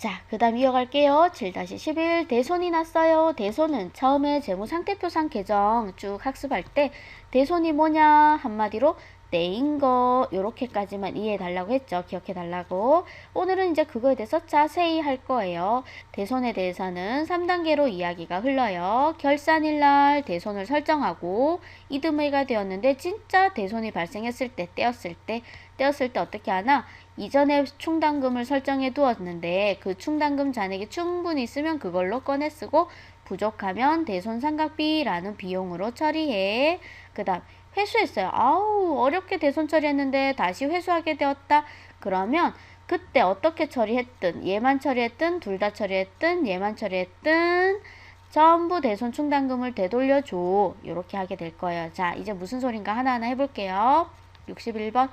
자, 그 다음 이어갈게요. 7-11 대손이 났어요. 대손은 처음에 재무상태표상 계정 쭉 학습할 때 대손이 뭐냐 한마디로 때인 거 요렇게까지만 이해해 달라고 했죠. 기억해 달라고. 오늘은 이제 그거에 대해서 자세히 할 거예요. 대손에 대해서는 3단계로 이야기가 흘러요. 결산일 날 대손을 설정하고 이듬해가 되었는데 진짜 대손이 발생했을 때 떼었을 때 떼었을 때 어떻게 하나 이전에 충당금을 설정해 두었는데 그 충당금 잔액이 충분히 있으면 그걸로 꺼내 쓰고 부족하면 대손 상각비라는 비용으로 처리해. 그 다음 회수했어요. 아우 어렵게 대손 처리했는데 다시 회수하게 되었다. 그러면 그때 어떻게 처리했든 얘만 처리했든 둘 다 처리했든 얘만 처리했든 전부 대손 충당금을 되돌려줘. 이렇게 하게 될 거예요. 자 이제 무슨 소린가 하나하나 해볼게요. 61번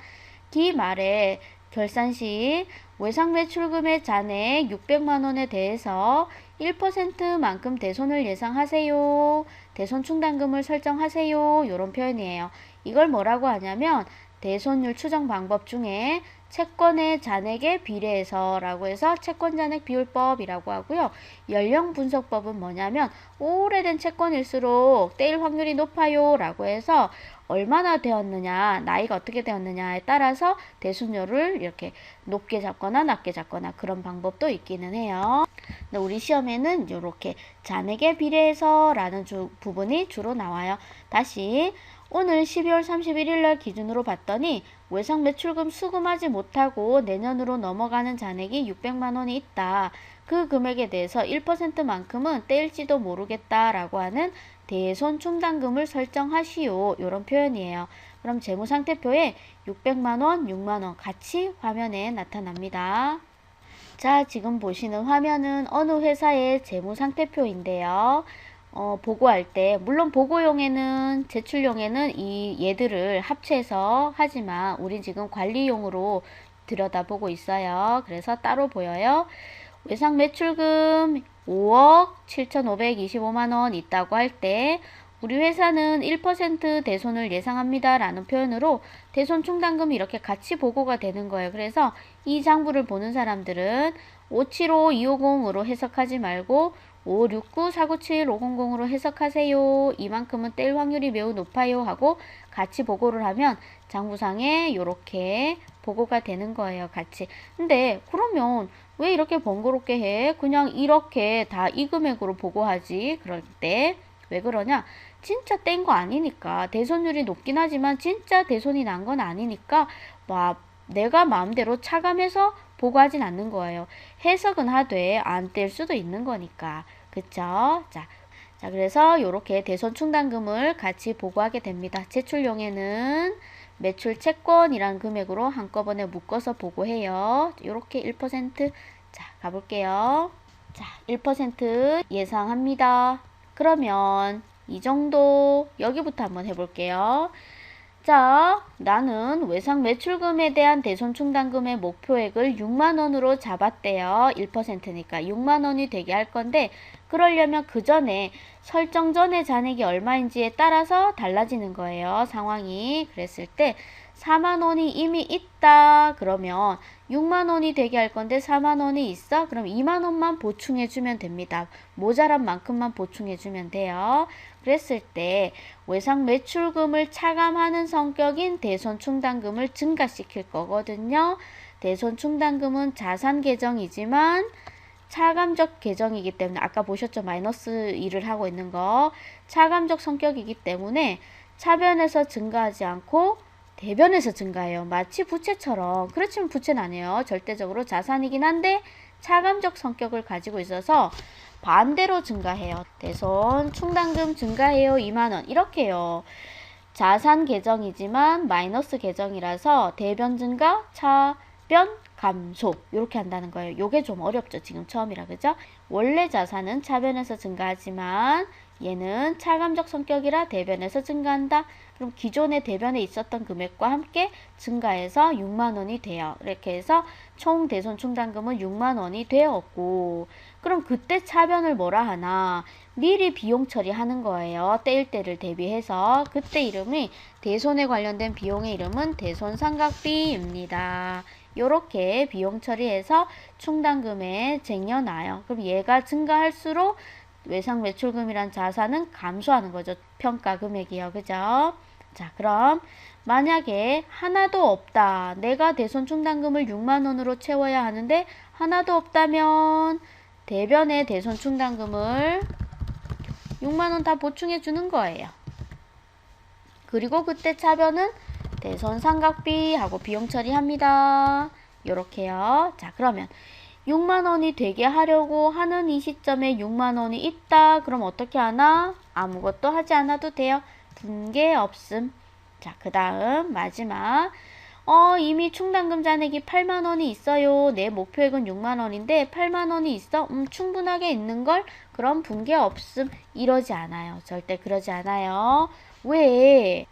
기말에 결산 시 외상 매출금의 잔액 600만 원에 대해서 1%만큼 대손을 예상하세요. 대손 충당금을 설정하세요. 이런 표현이에요. 이걸 뭐라고 하냐면 대손율 추정 방법 중에 채권의 잔액에 비례해서 라고 해서 채권 잔액 비율법이라고 하고요. 연령 분석법은 뭐냐면 오래된 채권일수록 떼일 확률이 높아요 라고 해서 얼마나 되었느냐 나이가 어떻게 되었느냐에 따라서 대손율을 이렇게 높게 잡거나 낮게 잡거나 그런 방법도 있기는 해요. 우리 시험에는 이렇게 잔액에 비례해서 라는 주, 부분이 주로 나와요. 다시 오늘 12월 31일 날 기준으로 봤더니 외상 매출금 수금하지 못하고 내년으로 넘어가는 잔액이 600만 원이 있다. 그 금액에 대해서 1%만큼은 떼일지도 모르겠다라고 하는 대손 충당금을 설정하시오. 이런 표현이에요. 그럼 재무상태표에 600만 원, 6만 원 같이 화면에 나타납니다. 자, 지금 보시는 화면은 어느 회사의 재무상태표인데요. 어, 보고할 때 물론 보고용에는 제출용에는 이 얘들을 합쳐서 하지만 우린 지금 관리용으로 들여다보고 있어요. 그래서 따로 보여요. 외상 매출금 5억 7,525만 원 있다고 할 때 우리 회사는 1% 대손을 예상합니다. 라는 표현으로 대손 충당금이 이렇게 같이 보고가 되는 거예요. 그래서 이 장부를 보는 사람들은 575250으로 해석하지 말고 569-497-500으로 해석하세요. 이만큼은 뗄 확률이 매우 높아요 하고 같이 보고를 하면 장부상에 이렇게 보고가 되는 거예요. 같이. 근데 그러면 왜 이렇게 번거롭게 해? 그냥 이렇게 다 이 금액으로 보고하지. 그럴 때 왜 그러냐? 진짜 뗀 거 아니니까 대손율이 높긴 하지만 진짜 대손이 난 건 아니니까 막 내가 마음대로 차감해서 보고하진 않는 거예요. 해석은 하되 안 뗄 수도 있는 거니까. 그쵸? 자, 자 그래서 이렇게 대손 충당금을 같이 보고하게 됩니다. 제출용에는 매출 채권이란 금액으로 한꺼번에 묶어서 보고해요. 이렇게 1%. 자, 가볼게요. 자, 1% 예상합니다. 그러면 이 정도 여기부터 한번 해볼게요. 자, 나는 외상 매출금에 대한 대손 충당금의 목표액을 6만 원으로 잡았대요. 1%니까 6만 원이 되게 할 건데 그러려면 그 전에 설정 전에 잔액이 얼마인지에 따라서 달라지는 거예요. 상황이. 그랬을 때 4만 원이 이미 있다. 그러면 6만 원이 되게 할 건데 4만 원이 있어? 그럼 2만 원만 보충해 주면 됩니다. 모자란 만큼만 보충해 주면 돼요. 그랬을 때 외상 매출금을 차감하는 성격인 대손 충당금을 증가시킬 거거든요. 대손 충당금은 자산 계정이지만 차감적 계정이기 때문에 아까 보셨죠? 마이너스 1을 하고 있는 거. 차감적 성격이기 때문에 차변에서 증가하지 않고 대변에서 증가해요. 마치 부채처럼. 그렇지만 부채는 아니에요. 절대적으로 자산이긴 한데 차감적 성격을 가지고 있어서 반대로 증가해요. 대손 충당금 증가해요. 2만원. 이렇게요. 자산 계정이지만 마이너스 계정이라서 대변 증가, 차변 감소 이렇게 한다는 거예요. 요게 좀 어렵죠. 지금 처음이라 그죠? 원래 자산은 차변에서 증가하지만 얘는 차감적 성격이라 대변에서 증가한다. 그럼 기존의 대변에 있었던 금액과 함께 증가해서 6만 원이 돼요. 이렇게 해서 총 대손 충당금은 6만 원이 되었고 그럼 그때 차변을 뭐라 하나 미리 비용 처리하는 거예요. 떼일 때를 대비해서 그때 이름이 대손에 관련된 비용의 이름은 대손삼각비입니다. 요렇게 비용 처리해서 충당금에 쟁여놔요. 그럼 얘가 증가할수록 외상 매출금이란 자산은 감소하는 거죠. 평가 금액이요. 그죠? 자, 그럼 만약에 하나도 없다. 내가 대손 충당금을 6만 원으로 채워야 하는데 하나도 없다면 대변의 대손 충당금을 6만 원 다 보충해 주는 거예요. 그리고 그때 차변은 대손 삼각비 하고 비용 처리합니다. 요렇게요. 자, 그러면 6만 원이 되게 하려고 하는 이 시점에 6만 원이 있다. 그럼 어떻게 하나? 아무것도 하지 않아도 돼요. 분개 없음. 자, 그 다음 마지막. 어, 이미 충당금 잔액이 8만 원이 있어요. 내 목표액은 6만 원인데 8만 원이 있어? 음, 충분하게 있는 걸? 그럼 분개 없음. 이러지 않아요. 절대 그러지 않아요. 왜?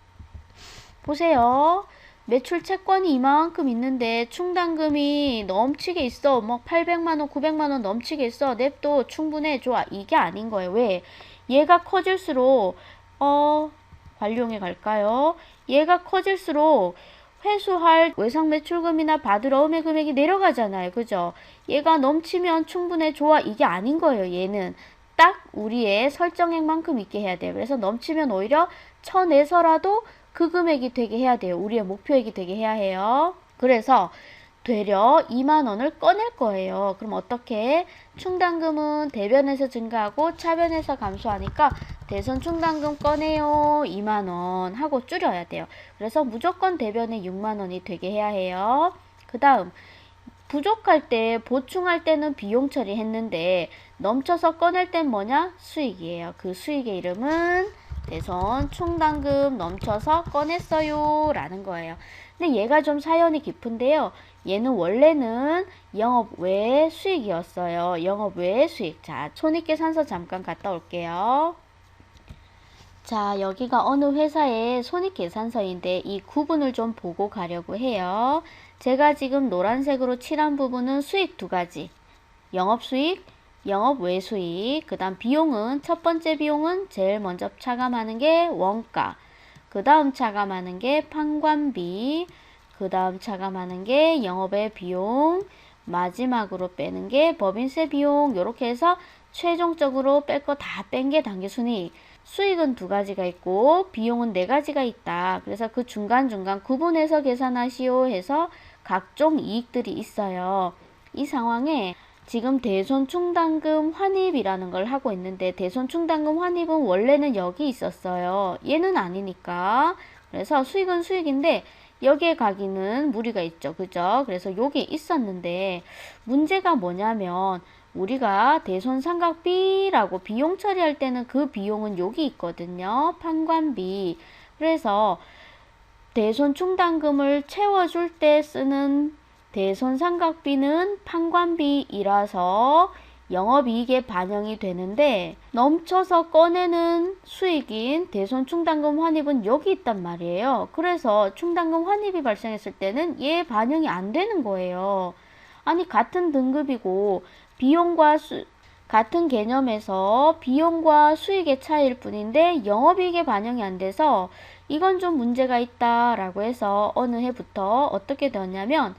보세요. 매출 채권이 이만큼 있는데 충당금이 넘치게 있어. 뭐 800만 원, 900만 원 넘치게 있어. 냅도 충분해. 좋아. 이게 아닌 거예요. 왜? 얘가 커질수록 어 관룡에 갈까요? 얘가 커질수록 회수할 외상 매출금이나 받을 어음의 금액이 내려가잖아요. 그죠? 얘가 넘치면 충분해. 좋아. 이게 아닌 거예요. 얘는 딱 우리의 설정액만큼 있게 해야 돼요. 그래서 넘치면 오히려 쳐내서라도 그 금액이 되게 해야 돼요. 우리의 목표액이 되게 해야 해요. 그래서 되려 2만 원을 꺼낼 거예요. 그럼 어떻게? 충당금은 대변에서 증가하고 차변에서 감소하니까 대선 충당금 꺼내요. 2만 원 하고 줄여야 돼요. 그래서 무조건 대변에 6만 원이 되게 해야 해요. 그 다음 부족할 때 보충할 때는 비용 처리했는데 넘쳐서 꺼낼 땐 뭐냐? 수익이에요. 그 수익의 이름은 대선 충당금 넘쳐서 꺼냈어요 라는 거예요. 근데 얘가 좀 사연이 깊은데요. 얘는 원래는 영업 외 수익이었어요. 영업 외 수익. 자, 손익계 산서 잠깐 갔다 올게요. 자, 여기가 어느 회사의 손익계산서인데 이 구분을 좀 보고 가려고 해요. 제가 지금 노란색으로 칠한 부분은 수익 두 가지. 영업수익, 영업 외수익, 그 다음 비용은 첫 번째 비용은 제일 먼저 차감하는 게 원가, 그 다음 차감하는 게 판관비, 그 다음 차감하는 게 영업의 비용, 마지막으로 빼는 게 법인세 비용, 이렇게 해서 최종적으로 뺄 거 다 뺀 게 단기 순이익. 수익은 두 가지가 있고 비용은 네 가지가 있다. 그래서 그 중간중간 구분해서 계산하시오 해서 각종 이익들이 있어요. 이 상황에 지금 대손 충당금 환입이라는 걸 하고 있는데 대손 충당금 환입은 원래는 여기 있었어요. 얘는 아니니까. 그래서 수익은 수익인데 여기에 가기는 무리가 있죠. 그죠? 그래서 여기 있었는데 문제가 뭐냐면 우리가 대손 삼각비라고 비용 처리할 때는 그 비용은 여기 있거든요. 판관비. 그래서 대손 충당금을 채워줄 때 쓰는 대손 삼각비는 판관비이라서 영업이익에 반영이 되는데 넘쳐서 꺼내는 수익인 대손 충당금 환입은 여기 있단 말이에요. 그래서 충당금 환입이 발생했을 때는 얘 반영이 안 되는 거예요. 아니 같은 등급이고 비용과 수, 같은 개념에서 비용과 수익의 차이일 뿐인데 영업이익에 반영이 안 돼서 이건 좀 문제가 있다라고 해서 어느 해부터 어떻게 되었냐면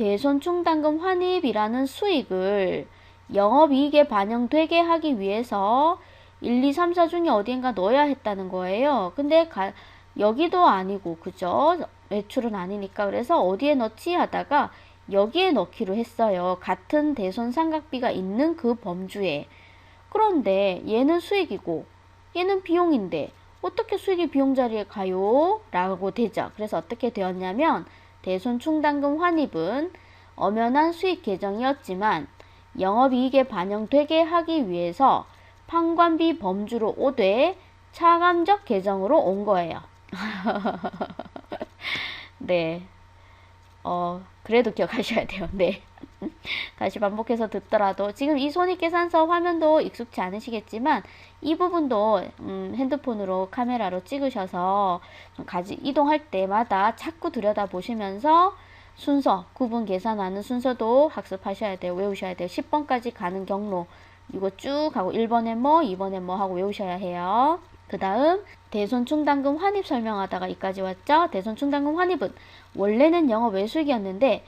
대손 충당금 환입이라는 수익을 영업이익에 반영되게 하기 위해서 1, 2, 3, 4 중에 어디엔가 넣어야 했다는 거예요. 근데 가, 여기도 아니고 그죠? 매출은 아니니까 그래서 어디에 넣지 하다가 여기에 넣기로 했어요. 같은 대손 삼각비가 있는 그 범주에. 그런데 얘는 수익이고 얘는 비용인데 어떻게 수익이 비용 자리에 가요? 라고 되죠. 그래서 어떻게 되었냐면 대손 충당금 환입은 엄연한 수익 계정이었지만 영업이익에 반영되게 하기 위해서 판관비 범주로 오되 차감적 계정으로 온 거예요. 네. 어, 그래도 기억하셔야 돼요. 네. 다시 반복해서 듣더라도 지금 이 손익 계산서 화면도 익숙치 않으시겠지만 이 부분도 음, 핸드폰으로 카메라로 찍으셔서 좀 가지 이동할 때마다 자꾸 들여다 보시면서 순서 구분 계산하는 순서도 학습하셔야 돼요. 외우셔야 돼요. 10번까지 가는 경로 이거 쭉 하고 1번에 뭐 2번에 뭐 하고 외우셔야 해요. 그 다음 대손충당금 환입 설명하다가 이까지 왔죠. 대손충당금 환입은 원래는 영업 외수익이었는데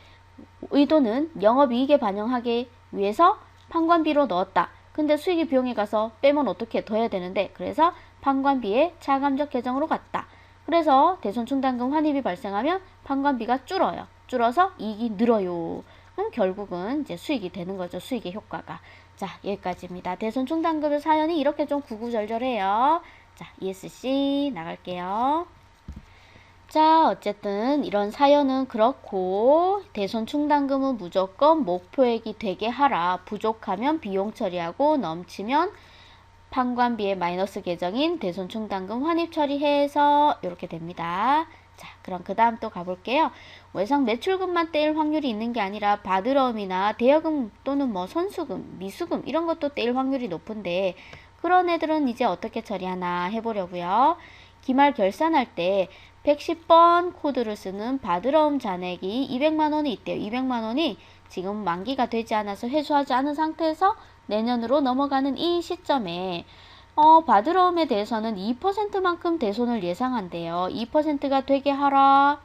의도는 영업이익에 반영하기 위해서 판관비로 넣었다. 근데 수익이 비용에 가서 빼면 어떻게 더 해야 되는데 그래서 판관비의 차감적 계정으로 갔다. 그래서 대손충당금 환입이 발생하면 판관비가 줄어요. 줄어서 이익이 늘어요. 그럼 결국은 이제 수익이 되는 거죠. 수익의 효과가. 자, 여기까지입니다. 대손충당금 사연이 이렇게 좀 구구절절해요. 자, ESC 나갈게요. 자, 어쨌든 이런 사연은 그렇고 대손 충당금은 무조건 목표액이 되게 하라. 부족하면 비용 처리하고 넘치면 판관비의 마이너스 계정인 대손 충당금 환입 처리해서 이렇게 됩니다. 자, 그럼 그 다음 또 가볼게요. 외상 매출금만 떼일 확률이 있는 게 아니라 바드러움이나 대여금 또는 뭐 선수금, 미수금 이런 것도 떼일 확률이 높은데 그런 애들은 이제 어떻게 처리하나 해보려고요. 기말 결산할 때 110번 코드를 쓰는 바드러움 잔액이 200만 원이 있대요. 200만 원이 지금 만기가 되지 않아서 회수하지 않은 상태에서 내년으로 넘어가는 이 시점에 어, 바드러움에 대해서는 2%만큼 대손을 예상한대요. 2%가 되게 하라.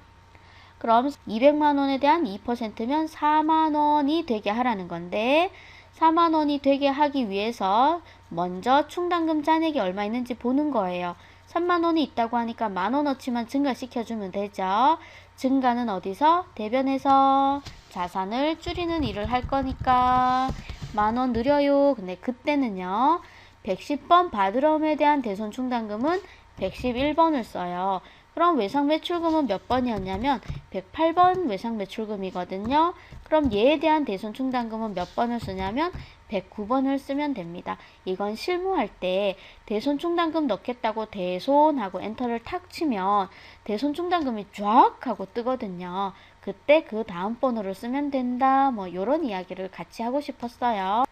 그럼 200만 원에 대한 2%면 4만 원이 되게 하라는 건데 4만 원이 되게 하기 위해서 먼저 충당금 잔액이 얼마 있는지 보는 거예요. 3만 원이 있다고 하니까 만 원어치만 증가시켜주면 되죠. 증가는 어디서? 대변에서 자산을 줄이는 일을 할 거니까 만원 느려요. 근데 그때는요. 110번 바드럼에 대한 대손 충당금은 111번을 써요. 그럼 외상 매출금은 몇 번이었냐면 108번 외상 매출금이거든요. 그럼 얘에 대한 대손 충당금은 몇 번을 쓰냐면 109번을 쓰면 됩니다. 이건 실무할 때 대손 충당금 넣겠다고 대손하고 엔터를 탁 치면 대손 충당금이 쫙 하고 뜨거든요. 그때 그 다음 번호를 쓰면 된다. 뭐 이런 이야기를 같이 하고 싶었어요.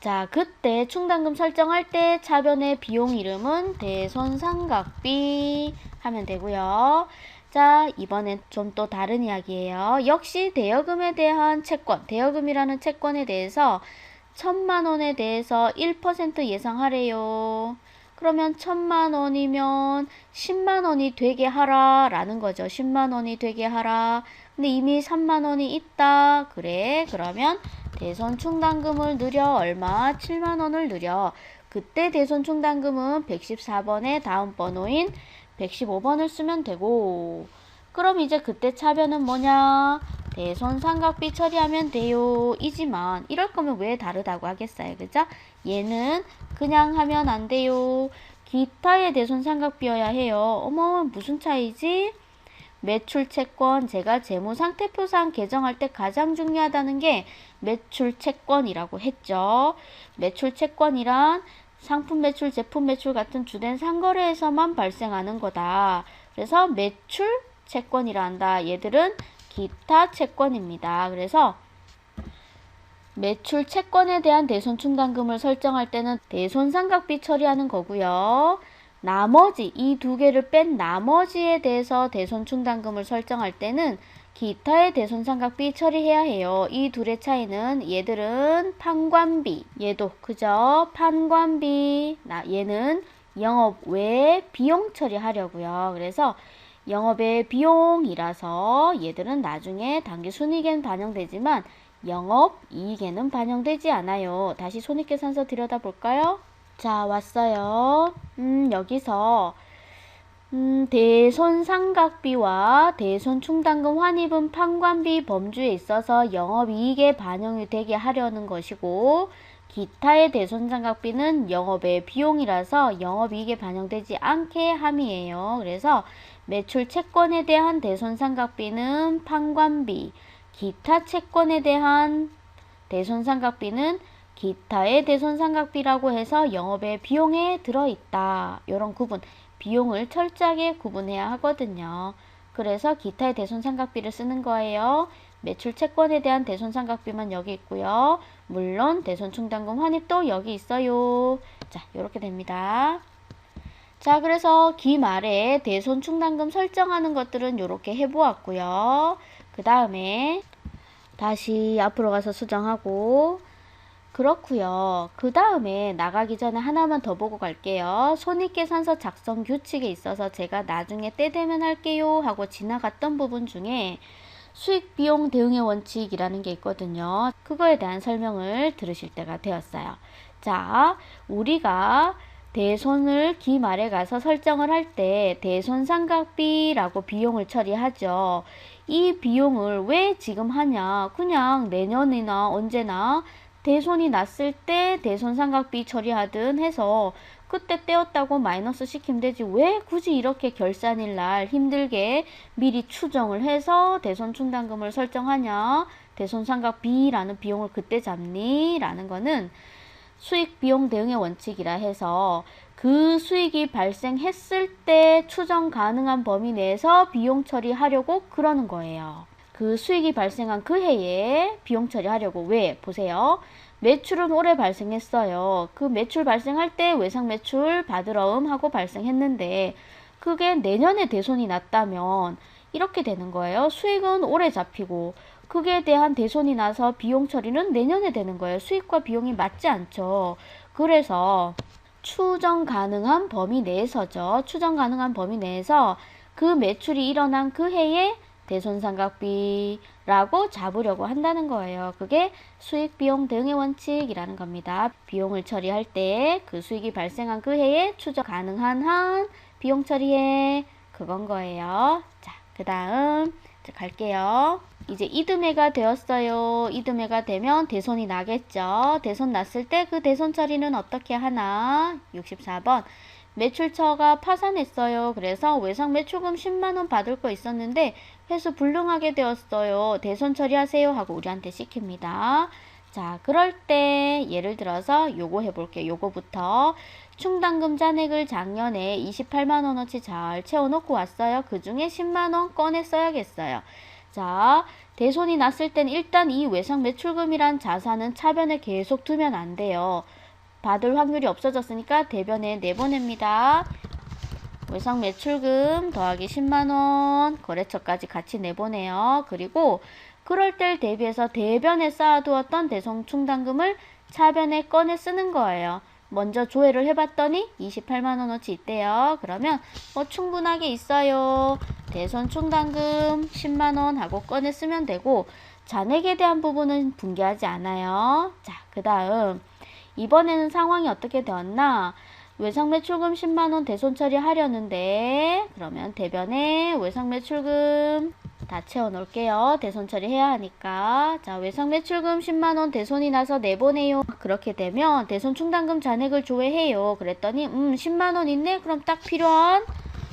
자, 그때 충당금 설정할 때 차변의 비용 이름은 대손상각비 하면 되고요. 자, 이번엔 좀 또 다른 이야기예요. 역시 대여금에 대한 채권, 대여금이라는 채권에 대해서 천만 원에 대해서 1% 예상하래요. 그러면 천만 원이면 10만 원이 되게 하라 라는 거죠. 10만 원이 되게 하라. 근데 이미 3만 원이 있다. 그래. 그러면 대손 충당금을 늘려 얼마? 7만 원을 늘려. 그때 대손 충당금은 114번의 다음 번호인 115번을 쓰면 되고 그럼 이제 그때 차변은 뭐냐? 대손 삼각비 처리하면 돼요. 이지만 이럴 거면 왜 다르다고 하겠어요. 그죠? 얘는 그냥 하면 안 돼요. 기타의 대손 삼각비여야 해요. 어머 무슨 차이지? 매출 채권 제가 재무 상태표상 개정할 때 가장 중요하다는 게 매출 채권이라고 했죠. 매출 채권이란 상품 매출, 제품 매출 같은 주된 상거래에서만 발생하는 거다. 그래서 매출 채권이라 한다. 얘들은 기타 채권입니다. 그래서 매출 채권에 대한 대손 충당금을 설정할 때는 대손 삼각비 처리하는 거고요. 나머지 이 두 개를 뺀 나머지에 대해서 대손 충당금을 설정할 때는 기타의 대손 삼각비 처리해야 해요. 이 둘의 차이는 얘들은 판관비, 얘도 그죠? 판관비, 나 얘는 영업 외 비용 처리하려고요. 그래서 영업의 비용이라서 얘들은 나중에 단기 순이익에는 반영되지만 영업 이익에는 반영되지 않아요. 다시 손익계산서 들여다볼까요? 자, 왔어요. 음, 여기서 음, 대손 상각비와 대손 충당금 환입은 판관비 범주에 있어서 영업이익에 반영이 되게 하려는 것이고 기타의 대손 상각비는 영업의 비용이라서 영업이익에 반영되지 않게 함이에요. 그래서 매출 채권에 대한 대손 상각비는 판관비, 기타 채권에 대한 대손 상각비는 기타의 대손 상각비라고 해서 영업의 비용에 들어있다. 이런 구분, 비용을 철저하게 구분해야 하거든요. 그래서 기타의 대손삼각비를 쓰는 거예요. 매출 채권에 대한 대손삼각비만 여기 있고요. 물론 대손충당금 환입도 여기 있어요. 자, 이렇게 됩니다. 자, 그래서 기 말에 대손충당금 설정하는 것들은 이렇게 해보았고요. 그 다음에 다시 앞으로 가서 수정하고 그렇고요. 그 다음에 나가기 전에 하나만 더 보고 갈게요. 손익계산서 작성 규칙에 있어서 제가 나중에 때 되면 할게요 하고 지나갔던 부분 중에 수익 비용 대응의 원칙이라는 게 있거든요. 그거에 대한 설명을 들으실 때가 되었어요. 자, 우리가 대손을 기 말에 가서 설정을 할 때 대손삼각비라고 비용을 처리하죠. 이 비용을 왜 지금 하냐? 그냥 내년이나 언제나 대손이 났을 때 대손삼각비 처리하든 해서 그때 떼었다고 마이너스 시키면 되지 왜 굳이 이렇게 결산일 날 힘들게 미리 추정을 해서 대손 충당금을 설정하냐 대손삼각비라는 비용을 그때 잡니? 라는 거는 수익 비용 대응의 원칙이라 해서 그 수익이 발생했을 때 추정 가능한 범위 내에서 비용 처리하려고 그러는 거예요. 그 수익이 발생한 그 해에 비용 처리하려고 왜 보세요. 매출은 올해 발생했어요. 그 매출 발생할 때 외상 매출 받으러음 하고 발생했는데 그게 내년에 대손이 났다면 이렇게 되는 거예요. 수익은 올해 잡히고 그게 대한 대손이 나서 비용 처리는 내년에 되는 거예요. 수익과 비용이 맞지 않죠. 그래서 추정 가능한 범위 내에서죠. 추정 가능한 범위 내에서 그 매출이 일어난 그 해에 대손삼각비라고 잡으려고 한다는 거예요. 그게 수익 비용 대응의 원칙이라는 겁니다. 비용을 처리할 때 그 수익이 발생한 그 해에 추정 가능한 한 비용 처리해 그건 거예요. 자, 그 다음 갈게요. 이제 이듬해가 되었어요. 이듬해가 되면 대손이 나겠죠. 대손 났을 때 그 대손 처리는 어떻게 하나? 64번. 매출처가 파산했어요. 그래서 외상 매출금 10만원 받을 거 있었는데 회수 불능하게 되었어요. 대손 처리하세요 하고 우리한테 시킵니다. 자, 그럴 때 예를 들어서 요거 해볼게요. 요거부터 충당금 잔액을 작년에 28만 원어치 잘 채워놓고 왔어요. 그 중에 10만 원 꺼내 써야겠어요. 자, 대손이 났을 땐 일단 이 외상 매출금이란 자산은 차변에 계속 두면 안 돼요. 받을 확률이 없어졌으니까 대변에 내보냅니다. 외상 매출금 더하기 10만원 거래처까지 같이 내보내요. 그리고 그럴 때를 대비해서 대변에 쌓아두었던 대성충당금을 차변에 꺼내 쓰는 거예요. 먼저 조회를 해봤더니 28만원어치 있대요. 그러면 뭐 충분하게 있어요. 대손충당금 10만원 하고 꺼내 쓰면 되고 잔액에 대한 부분은 붕괴하지 않아요. 자, 그 다음 이번에는 상황이 어떻게 되었나? 외상 매 출금 10만원 대손 처리하려는데 그러면 대변에 외상 매 출금 다 채워 놓을게요. 대손 처리해야 하니까. 자, 외상 매 출금 10만원 대손이 나서 내보내요. 그렇게 되면 대손 충당금 잔액을 조회해요. 그랬더니 음 10만원 있네? 그럼 딱 필요한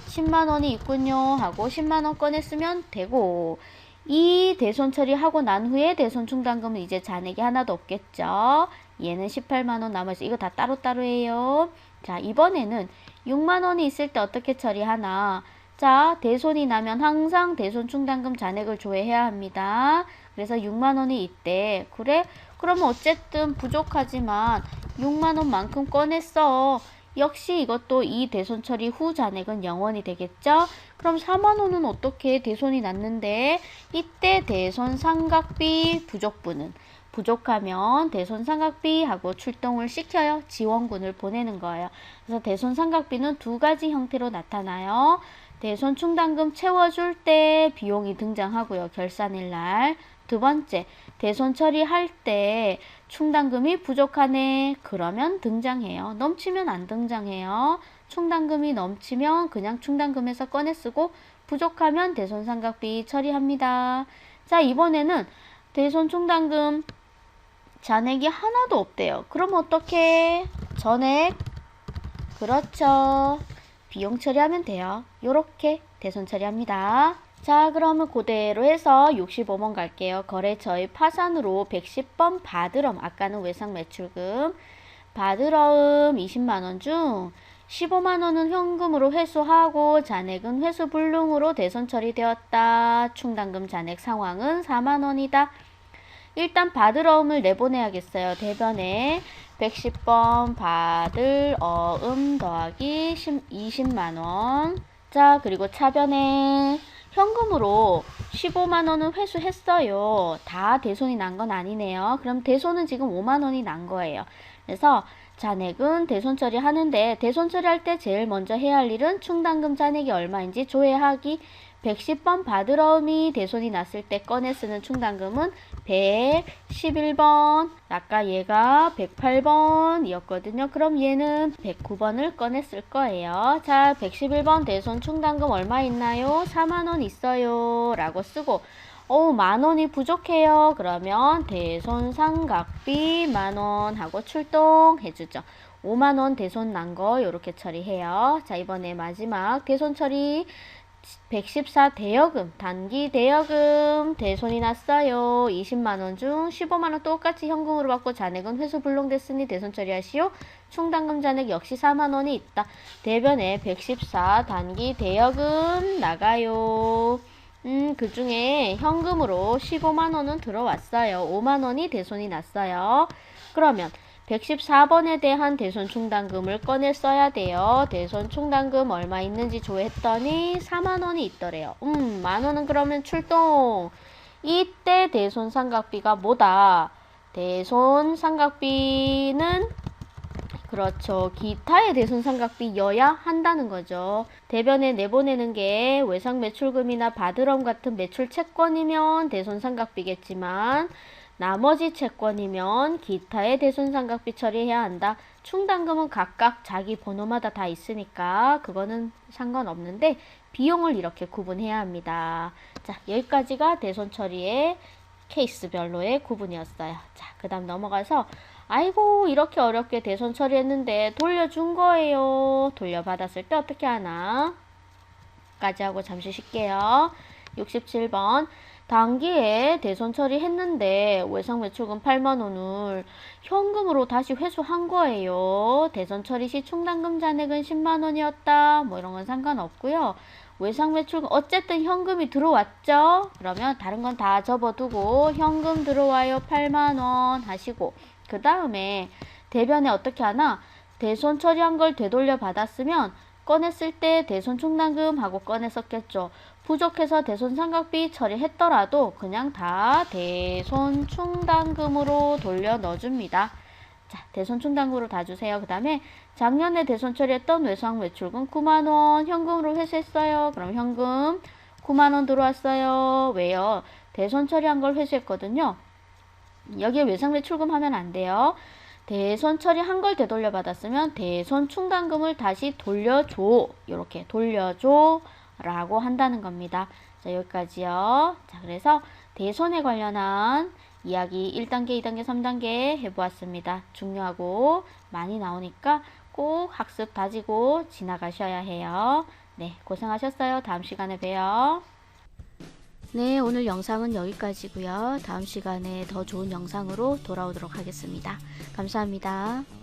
10만원이 있군요. 하고 10만원 꺼냈으면 되고 이 대손 처리하고 난 후에 대손 충당금은 이제 잔액이 하나도 없겠죠. 얘는 18만원 남아있어. 이거 다 따로따로 해요. 자, 이번에는 6만 원이 있을 때 어떻게 처리하나? 자, 대손이 나면 항상 대손 충당금 잔액을 조회해야 합니다. 그래서 6만 원이 있대. 그래? 그러면 어쨌든 부족하지만 6만 원만큼 꺼냈어. 역시 이것도 이 대손 처리 후 잔액은 영원이 되겠죠? 그럼 4만 원은 어떻게 대손이 났는데 이때 대손 삼각비 부족분은 부족하면 대손 삼각비 하고 출동을 시켜요. 지원군을 보내는 거예요. 그래서 대손 삼각비는 두 가지 형태로 나타나요. 대손 충당금 채워줄 때 비용이 등장하고요. 결산일 날. 두 번째, 대손 처리할 때 충당금이 부족하네. 그러면 등장해요. 넘치면 안 등장해요. 충당금이 넘치면 그냥 충당금에서 꺼내 쓰고 부족하면 대손 삼각비 처리합니다. 자, 이번에는 대손 충당금 잔액이 하나도 없대요. 그럼 어떻게? 전액 그렇죠. 비용 처리하면 돼요. 요렇게 대손 처리합니다. 자, 그러면 그대로 해서 65번 갈게요. 거래처의 파산으로 110번 받으럼, 아까는 외상 매출금, 받으럼 20만원 중 15만 원은 현금으로 회수하고 잔액은 회수 불능으로 대손 처리되었다. 충당금 잔액 상황은 4만 원이다. 일단 받을 어음을 내보내야겠어요. 대변에 110번 받을 어음 더하기 20만 원. 자, 그리고 차변에 현금으로 15만 원은 회수했어요. 다 대손이 난 건 아니네요. 그럼 대손은 지금 5만 원이 난 거예요. 그래서 잔액은 대손 처리하는데 대손 처리할 때 제일 먼저 해야 할 일은 충당금 잔액이 얼마인지 조회하기 110번 받으러움이 대손이 났을 때 꺼내 쓰는 충당금은 111번 아까 얘가 108번 이었거든요. 그럼 얘는 109번을 꺼내 쓸 거예요. 자 111번 대손 충당금 얼마 있나요? 4만원 있어요 라고 쓰고 오, 만 원이 부족해요. 그러면 대손 상각비 만원 하고 출동해 주죠. 5만 원 대손 난 거 이렇게 처리해요. 자, 이번에 마지막 대손 처리 114 대여금, 단기 대여금 대손이 났어요. 20만 원 중 15만 원 똑같이 현금으로 받고 잔액은 회수 불능됐으니 대손 처리하시오. 충당금 잔액 역시 4만 원이 있다. 대변에 114 단기 대여금 나가요. 음, 그 중에 현금으로 15만 원은 들어왔어요. 5만 원이 대손이 났어요. 그러면 114번에 대한 대손 충당금을 꺼내 써야 돼요. 대손 충당금 얼마 있는지 조회했더니 4만 원이 있더래요. 음, 만 원은 그러면 출동. 이때 대손 상각비가 뭐다? 대손 상각비는 그렇죠. 기타의 대손 상각비여야 한다는 거죠. 대변에 내보내는 게 외상 매출금이나 바드럼 같은 매출 채권이면 대손 상각비겠지만 나머지 채권이면 기타의 대손 상각비 처리해야 한다. 충당금은 각각 자기 번호마다 다 있으니까 그거는 상관없는데 비용을 이렇게 구분해야 합니다. 자, 여기까지가 대손 처리의 케이스별로의 구분이었어요. 자, 그 다음 넘어가서 아이고 이렇게 어렵게 대손 처리했는데 돌려준 거예요. 돌려받았을 때 어떻게 하나? 까지 하고 잠시 쉴게요. 67번 단기에 대손 처리했는데 외상 매출금 8만 원을 현금으로 다시 회수한 거예요. 대손 처리 시 충당금 잔액은 10만 원이었다. 뭐 이런 건 상관없고요. 외상 매출금 어쨌든 현금이 들어왔죠. 그러면 다른 건 다 접어두고 현금 들어와요 8만 원 하시고 그 다음에 대변에 어떻게 하나 대손 처리한 걸 되돌려 받았으면 꺼냈을 때 대손 충당금 하고 꺼냈었겠죠. 부족해서 대손 상각비 처리했더라도 그냥 다 대손 충당금으로 돌려 넣어줍니다. 자, 대손 충당금으로 다 주세요. 그 다음에 작년에 대손 처리했던 외상 매출금 9만원 현금으로 회수했어요. 그럼 현금 9만원 들어왔어요. 왜요? 대손 처리한 걸 회수했거든요. 여기에 외상 매출금 하면 안 돼요. 대손 처리한 걸 되돌려 받았으면 대손 충당금을 다시 돌려줘. 이렇게 돌려줘. 라고 한다는 겁니다. 자, 여기까지요. 자, 그래서 대손에 관련한 이야기 1단계, 2단계, 3단계 해보았습니다. 중요하고 많이 나오니까 꼭 학습 다지고 지나가셔야 해요. 네, 고생하셨어요. 다음 시간에 봬요. 네, 오늘 영상은 여기까지고요. 다음 시간에 더 좋은 영상으로 돌아오도록 하겠습니다. 감사합니다.